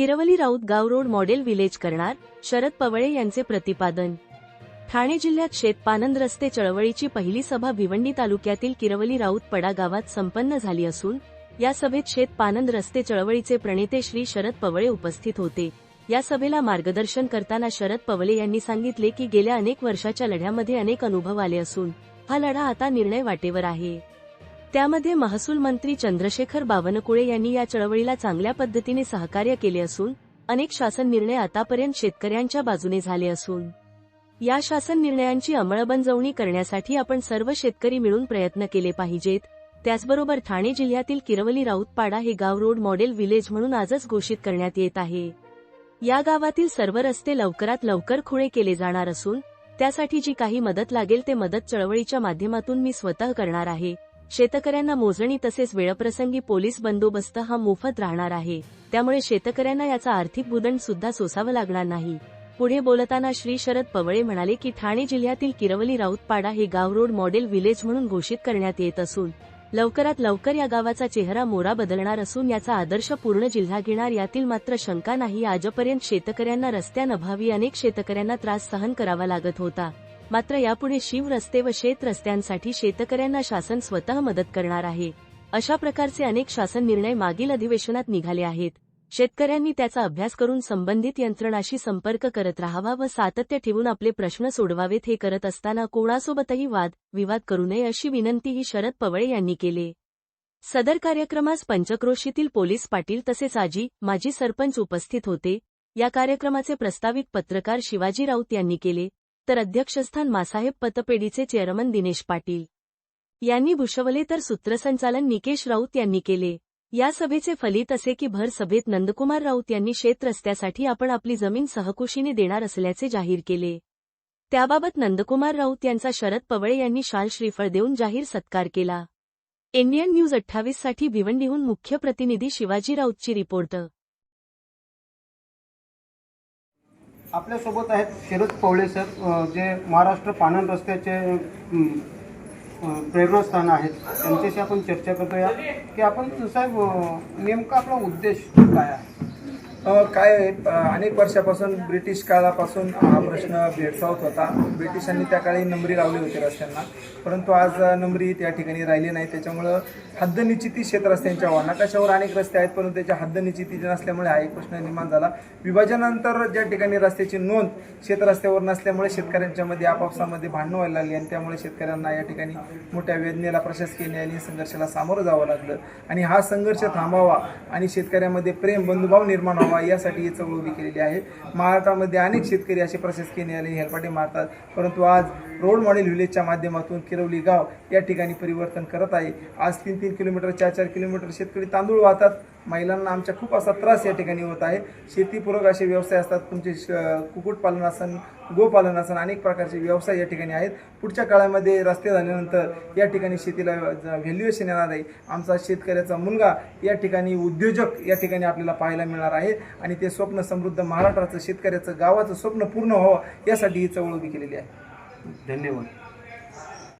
किरवली राऊत गाव road model village करणार शरद पवळे यांचे प्रतिपादन. ठाणे जिल्ह्यात शेतपानंद रस्ते चळवळीची पहिली सभा भिवंडी तालुक्यातील किरवली राऊत पडा गावात संपन्न झाली असून या सभेत शेतपानंद रस्ते चळवळीचे प्रणेते श्री शरद पवळे उपस्थित होते. या सभेला मार्गदर्शन करताना शरद पवळे यांनी सांगितले की गेल्या अनेक वर्षाच्या लढ्यामध्ये अनेक अनुभव आले असून हा लढा आता निर्णय वाटेवर आहे. त्यामध्ये महसूल मंत्री चंद्रशेखर बावनकुळे यांनी या चळवळीला चांगल्या पद्धतीने सहकार्य केले असून अनेक शासन निर्णय आतापर्यंत शेतकऱ्यांच्या बाजूने झाले असून. या शासन निर्णयांची अंमलबजावणी करण्यासाठी आपण सर्व शेतकरी मिळून प्रयत्न केले पाहिजेत. त्याचबरोबर ठाणे जिल्ह्यातील किरवली राऊतपाडा हे गाव रोड मॉडेल विलेज म्हणून आजच घोषित करण्यात येत आहे. या गावातील सर्व रस्ते लवकरात लवकर खुळे केले जाणार असून त्यासाठी जी काही मदत लागेल ते मदत चळवळीच्या माध्यमातून मी स्वतः करणार आहे. शेतकऱ्यांना मोजणी तसेच वेळप्रसंगी पोलीस बंदोबस्त हा मोफत राहणार आहे. त्यामुळे शेतकऱ्यांना याचा आर्थिक बुदंड सुद्धा सोसावं लागणार नाही. पुढे बोलताना श्री शरद पवळे म्हणाले की ठाणे जिल्ह्यातील किरवली राऊतपाडा हे गाव रोड मॉडेल विलेज म्हणून घोषित करण्यात येत असून लवकरात लवकर या गावाचा चेहरा मोरा बदलणार असून याचा आदर्श पूर्ण जिल्हा घेणार यातील मात्र शंका नाही. आजपर्यंत शेतकऱ्यांना रस्त्यानभावी अनेक शेतकऱ्यांना त्रास सहन करावा लागत होता. मात्र यापुढे शिव रस्ते व शेत रस्त्यांसाठी शेतकऱ्यांना शासन स्वतः मदत करणार आहे. अशा प्रकारचे अनेक शासन निर्णय मागील अधिवेशनात निघाले आहेत. शेतकऱ्यांनी त्याचा अभ्यास करून संबंधित यंत्रणाशी संपर्क करत राहावा व सातत्य ठेवून आपले प्रश्न सोडवावेत हे करत असताना कोणासोबतही वाद विवाद करू नये अशी विनंतीही शरद पवळे यांनी केले. सदर कार्यक्रमास पंचक्रोशीतील पोलीस पाटील तसेच आजी माजी सरपंच उपस्थित होते. या कार्यक्रमाचे प्रस्तावित पत्रकार शिवाजी राऊत यांनी केले. तर अध्यक्षस्थान मासाहेब पतपेढीचे चेअरमन दिनेश पाटील यांनी भूषवले तर सूत्रसंचालन निकेश राऊत यांनी केले. या सभेचे फलित असे की भर सभेत नंदकुमार राऊत यांनी शेत रस्त्यासाठी आपण आपली जमीन सहकुशीने देणार असल्याचे जाहीर केले. त्याबाबत नंदकुमार राऊत यांचा शरद पवळे यांनी शाल श्रीफळ देऊन जाहीर सत्कार केला. इंडियन न्यूज अठ्ठावीससाठी भिवंडीहून मुख्य प्रतिनिधी शिवाजी राऊतची रिपोर्ट आपल्यासोबत आहेत शरद पवळे सर जे महाराष्ट्र पानन रस्त्याचे प्रेरणास्थान आहेत. त्यांच्याशी आपण चर्चा करतोया. की आपण साहेब नेमका आपला उद्देश काय आहे? काय अनेक वर्षापासून ब्रिटिश काळापासून हा प्रश्न भेडसावत होता. ब्रिटिशांनी त्या काळी नंबरी लावली होती रस्त्यांना. परंतु आज नंबरी त्या ठिकाणी राहिली नाही. त्याच्यामुळं हद्दनिश्चिती शेतरस्त्यांच्या व्हा नकाशावर अनेक रस्ते आहेत परंतु त्याच्या हद्दनिश्चिती नसल्यामुळे हा एक प्रश्न निर्माण झाला. विभाजनानंतर ज्या ठिकाणी रस्त्याची नोंद शेतरस्त्यावर नसल्यामुळे शेतकऱ्यांच्या मध्ये आपापसामध्ये भांडणं व्हायला लागली आणि त्यामुळे शेतकऱ्यांना या ठिकाणी मोठ्या वेदनेला प्रशासकीय न्यायालयीन संघर्षाला सामोरं जावं लागलं. आणि हा संघर्ष थांबावा आणि शेतकऱ्यामध्ये प्रेम बंधुभाव निर्माण व्हावा यासाठी ही चळवळ उभी केलेली आहे. महाराष्ट्रामध्ये अनेक शेतकरी असे प्रशासकीय न्यायालय हेलपाटे मारतात. परंतु आज रोड मॉडेल विलेजच्या माध्यमातून किरवली गाव या ठिकाणी परिवर्तन करत आहे. आज तीन तीन किलोमीटर चार चार किलोमीटर शेतकरी तांदूळ वाहतात. महिलांना आमच्या खूप असा त्रास या ठिकाणी होत आहे. शेतीपूरक असे व्यवसाय असतात. तुमचे श कुक्कुटपालन असन गोपालन असन अनेक प्रकारचे व्यवसाय या ठिकाणी आहेत. पुढच्या काळामध्ये रस्ते झाल्यानंतर या ठिकाणी शेतीला व्हॅल्युएशन येणार आहे. आमचा शेतकऱ्याचा मुलगा या ठिकाणी उद्योजक या ठिकाणी आपल्याला पाहायला मिळणार आहे. आणि ते स्वप्न समृद्ध महाराष्ट्राचं शेतकऱ्याचं गावाचं स्वप्न पूर्ण व्हावं यासाठी ही चळवळ उभी केलेली आहे. धन्यवाद.